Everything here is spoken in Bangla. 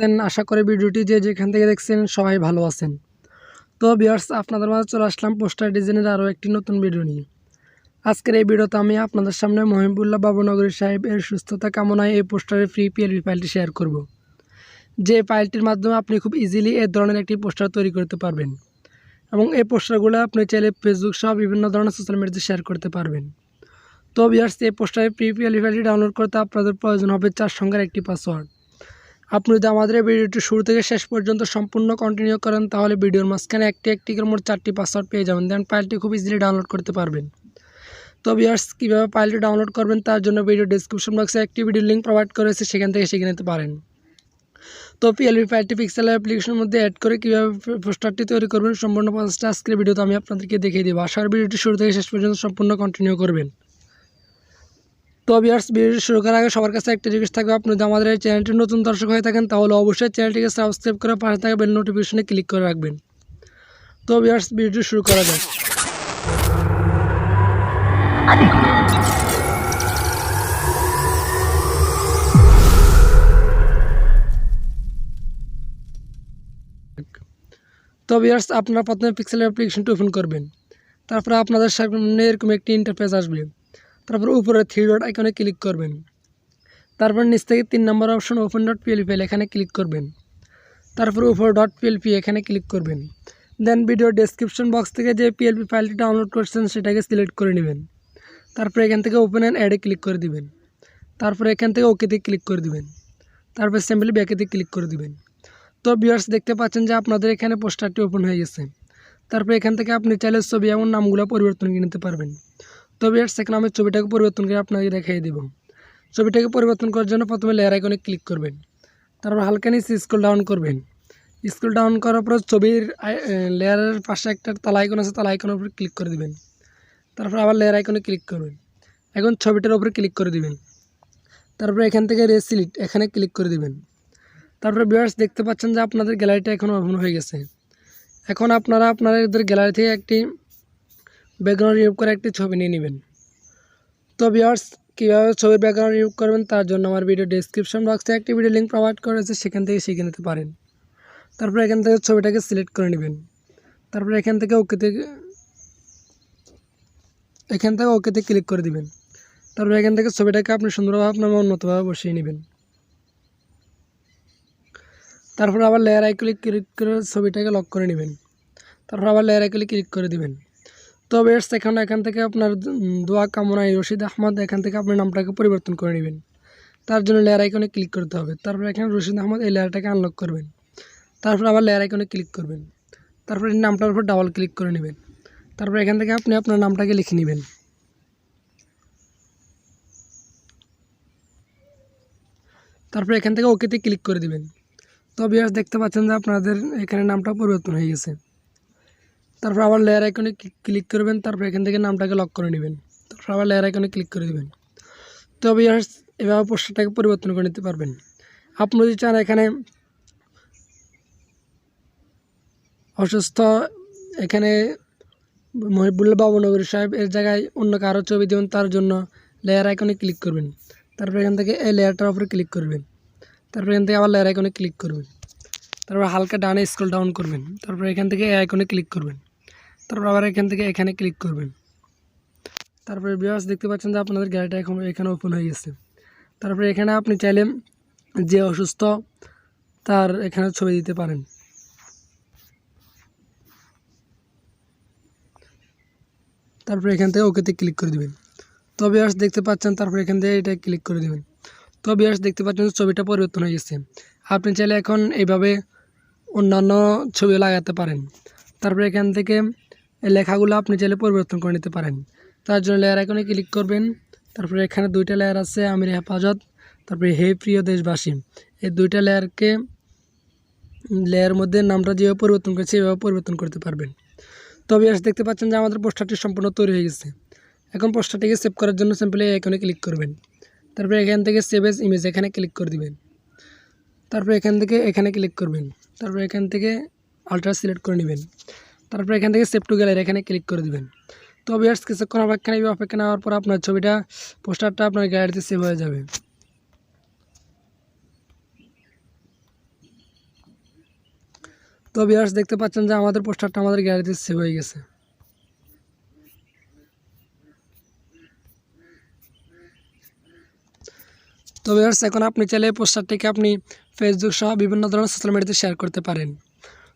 আছেন আশা করি ভিডিওটি যে যেখান থেকে দেখছেন সবাই ভালো আছেন। তো বিয়ার্স আপনাদের মাঝে চলে আসলাম পোস্টার ডিজাইনের আরও একটি নতুন ভিডিও নিয়ে। আজকের এই ভিডিওতে আমি আপনাদের সামনে মহিবুল্লাহ বাবুনগরী সাহেব এর সুস্থতা কামনায় এই পোস্টারের ফ্রি পিএলপি ফাইলটি শেয়ার করব। যে ফাইলটির মাধ্যমে আপনি খুব ইজিলি এ ধরনের একটি পোস্টার তৈরি করতে পারবেন এবং এই পোস্টারগুলো আপনি চাইলে ফেসবুক সহ বিভিন্ন ধরনের সোশ্যাল মিডিয়াতে শেয়ার করতে পারবেন। তো বিয়ার্স এই পোস্টারের ফ্রি পিএলপি ফাইলটি ডাউনলোড করতে আপনাদের প্রয়োজন হবে চার সংখ্যার একটি পাসওয়ার্ড আপনি যদি আমাদের এই ভিডিওটি শুরু থেকে শেষ পর্যন্ত সম্পূর্ণ কন্টিনিউ করেন, তাহলে ভিডিওর মাঝখানে একটি একটি করে মোট চারটি পাসওয়ার্ড পেয়ে যাবেন। দেন ফাইলটি খুব ইজিলি ডাউনলোড করতে পারবেন। তো ভিউয়ার্স কীভাবে ফাইলটি ডাউনলোড করবেন তার জন্য ভিডিও ডিসক্রিপশন বক্সে একটি ভিডিও লিঙ্ক প্রোভাইড করেছে সেখান থেকে শিখে নিতে পারেন। তো পিএলপি ফাইলটি পিক্সেল অ্যাপ্লিকেশনের মধ্যে অ্যাড করে কীভাবে পোস্টারটি তৈরি করবেন, সম্পূর্ণ প্রসেসটা আজকের ভিডিওতে আমি আপনাদেরকে দেখিয়ে দেবো। আশার ভিডিওটি শুরু থেকে শেষ পর্যন্ত সম্পূর্ণ কন্টিনিউ করবেন। তো ভিউয়ার্স ভিডিওটি শুরু করার আগে সবার কাছে একটা রিকোয়েস্ট থাকবে, আপনি যদি আমাদের এই চ্যানেলটি নতুন দর্শক হয়ে থাকেন, তাহলে অবশ্যই চ্যানেলটিকে সাবস্ক্রাইব করে পাশে থাকা বেল নোটিফিকেশনে ক্লিক করে রাখবেন। তো বিয়ার্স ভিডিওটি শুরু করা যাক। তো বিয়ার্স আপনারা প্রথমে পিক্সেল অ্যাপ্লিকেশনটি ওপেন করবেন। তারপরে আপনাদের সামনে এরকম একটি ইন্টারফেস আসবে। তারপর উপরে থ্রি ডট আইকনে ক্লিক করবেন। তারপর নিচ থেকে তিন নম্বর অপশন ওপেন ডট পিএলপি এখানে ক্লিক করবেন। তারপর উপর ডট পিএলপি এখানে ক্লিক করবেন। দেন ভিডিও ডেসক্রিপশন বক্স থেকে যে পিএলপি ফাইলটি ডাউনলোড করছেন, সেটাকে সিলেক্ট করে নেবেন। তারপর এখান থেকে ওপেন অ্যান্ড অ্যাডে ক্লিক করে দিবেন। তারপর এখান থেকে ওকেতে ক্লিক করে দিবেন। তারপর সিম্পলি ব্যাকেতে ক্লিক করে দিবেন। তো ভিউয়ার্স দেখতে পাচ্ছেন যে আপনাদের এখানে পোস্টারটি ওপেন হয়ে গেছে। তারপর এখান থেকে আপনি চাইলে ছবি এমন নামগুলো পরিবর্তন করে নিতে পারবেন। তো ভিউয়ার্স সেখানে আমি ছবিটাকে পরিবর্তন করে আপনাকে দেখিয়ে দেব। ছবিটাকে পরিবর্তন করার জন্য প্রথমে লেয়ার আইকনে ক্লিক করবেন। তারপর হালকা নিচে স্ক্রল ডাউন করবেন। স্ক্রল ডাউন করার পর ছবির লেয়ারের পাশে একটা তালা আইকন আছে, তালা আইকনের উপরে ক্লিক করে দিবেন। তারপর আবার লেয়ার আইকনে ক্লিক করবেন। এখন ছবিটার উপরে ক্লিক করে দিবেন। তারপরে এখান থেকে রেসিলিট এখানে ক্লিক করে দিবেন। তারপরে ভিউয়ার্স দেখতে পাচ্ছেন যে আপনাদের গ্যালারিটা এখন ওপেন হয়ে গেছে। এখন আপনারা আপনাদের গ্যালারি থেকে একটি ব্যাকগ্রাউন্ড রিমুভ করে একটি ছবি নিয়ে নেবেন। তো ভিউয়ার্স কীভাবে ছবির ব্যাকগ্রাউন্ড রিমুভ করবেন তার জন্য আমার ভিডিও ডিসক্রিপশন বক্সে একটি ভিডিও লিঙ্ক প্রোভাইড করেছে, সেখান থেকে শিখে নিতে পারেন। তারপরে এখান থেকে ছবিটাকে সিলেক্ট করে নেবেন। তারপরে এখান থেকে ওকেতে এখান থেকে ওকেতে ক্লিক করে দিবেন। তারপরে এখান থেকে ছবিটাকে আপনি সুন্দরভাবে, আপনার উন্নতভাবে বসিয়ে নেবেন। তারপর আবার লেয়ার আইকলে ক্লিক করে ছবিটাকে লক করে নেবেন। তারপর আবার লেয়ার আইকলে ক্লিক করে দিবেন। তো বেশ এখন এখান থেকে আপনার দোয়া কামনায় রশিদ আহমদ, এখান থেকে আপনার নামটাকে পরিবর্তন করে নেবেন। তার জন্য লেয়ার আইকনে ক্লিক করতে হবে। তারপর এখানে রশিদ আহমদ এই লেয়ারটাকে আনলক করবেন। তারপর আবার লেয়ার আইকনে ক্লিক করবেন। তারপর এই নামটার উপর ডাবল ক্লিক করে নেবেন। তারপর এখান থেকে আপনি আপনার নামটাকে লিখে নেবেন। তারপর এখান থেকে ওকেতে ক্লিক করে দিবেন। তো বিয়ার্স দেখতে পাচ্ছেন যে আপনাদের এখানে নামটা পরিবর্তন হয়ে গেছে। তারপর আবার লেয়ার আইকনে ক্লিক করবেন তারপর এখান থেকে নামটাকে লক করে নেবেন। তারপর আবার লেয়ার আইকনে ক্লিক করে দেবেন। তবে এভাবে পোস্টারটাকে পরিবর্তন করে নিতে পারবেন। আপনি যদি চান এখানে অসুস্থ, এখানে মহিবুল্লাহ বাবুনগরী সাহেব এর জায়গায় অন্য কারও ছবি দেবেন, তার জন্য লেয়ার আইকনে ক্লিক করবেন। তারপর এখান থেকে এই লেয়ারটার উপরে ক্লিক করবেন। তারপর এখান থেকে আবার লেয়ার আইকনে ক্লিক করবেন। তারপর হালকা ডানে স্ক্রল ডাউন করবেন। তারপর এখান থেকে এই আইকনে ক্লিক করবেন। তারপর আবার এখান থেকে এখানে ক্লিক করবেন। তারপরে বিয়ার্স দেখতে পাচ্ছেন যে আপনাদের গাড়িটা এখন এখানে ওপেন হয়ে গেছে। তারপরে এখানে আপনি চাইলে যে অসুস্থ তার এখানে ছবি দিতে পারেন। তারপরে এখান থেকে ওকেতে ক্লিক করে দেবেন। তো বিয়ার্স দেখতে পাচ্ছেন, তারপরে এখান থেকে এটা ক্লিক করে দেবেন। তো বিয়ার্স দেখতে পাচ্ছেন ছবিটা পরিবর্তন হয়ে গেছে। আপনি চাইলে এখন এইভাবে অন্যান্য ছবি লাগাতে পারেন। তারপরে এখান থেকে এই লেখাগুলো আপনি চাইলে পরিবর্তন করে নিতে পারেন। তার জন্য লেয়ার এখানে ক্লিক করবেন। তারপরে এখানে দুইটা লেয়ার আছে, আমির হেফাজত, তারপরে হে প্রিয় দেশবাসী। এই দুইটা লেয়ারকে লেয়ার মধ্যে নামটা যেভাবে পরিবর্তন করেছে এভাবে পরিবর্তন করতে পারবেন। তবে আস দেখতে পাচ্ছেন যে আমাদের পোস্টারটি সম্পূর্ণ তৈরি হয়ে গেছে। এখন পোস্টারটিকে সেভ করার জন্য সিম্পলি এখানে ক্লিক করবেন। তারপরে এখান থেকে সেভ এস ইমেজ এখানে ক্লিক করে দিবেন। তারপরে এখান থেকে এখানে ক্লিক করবেন। তারপরে এখান থেকে আলট্রা সিলেক্ট করে নেবেন। তারপরে এখান থেকে সেভ টু গ্যালারি এখানে ক্লিক করে দেবেন। তো বিয়ার্স কিছুক্ষণ অপেক্ষা নেবে অপেক্ষা নেওয়ার পর আপনার ছবিটা, পোস্টারটা আপনার গ্যালারিতে সেভ হয়ে যাবে। তো ভিউয়ার্স দেখতে পাচ্ছেন যে আমাদের পোস্টারটা আমাদের গ্যালারিতে সেভ হয়ে গেছে। তো এখন আপনি চাইলে পোস্টারটিকে আপনি ফেসবুক সহ বিভিন্ন ধরনের সোশ্যাল মিডিয়াতে শেয়ার করতে পারেন।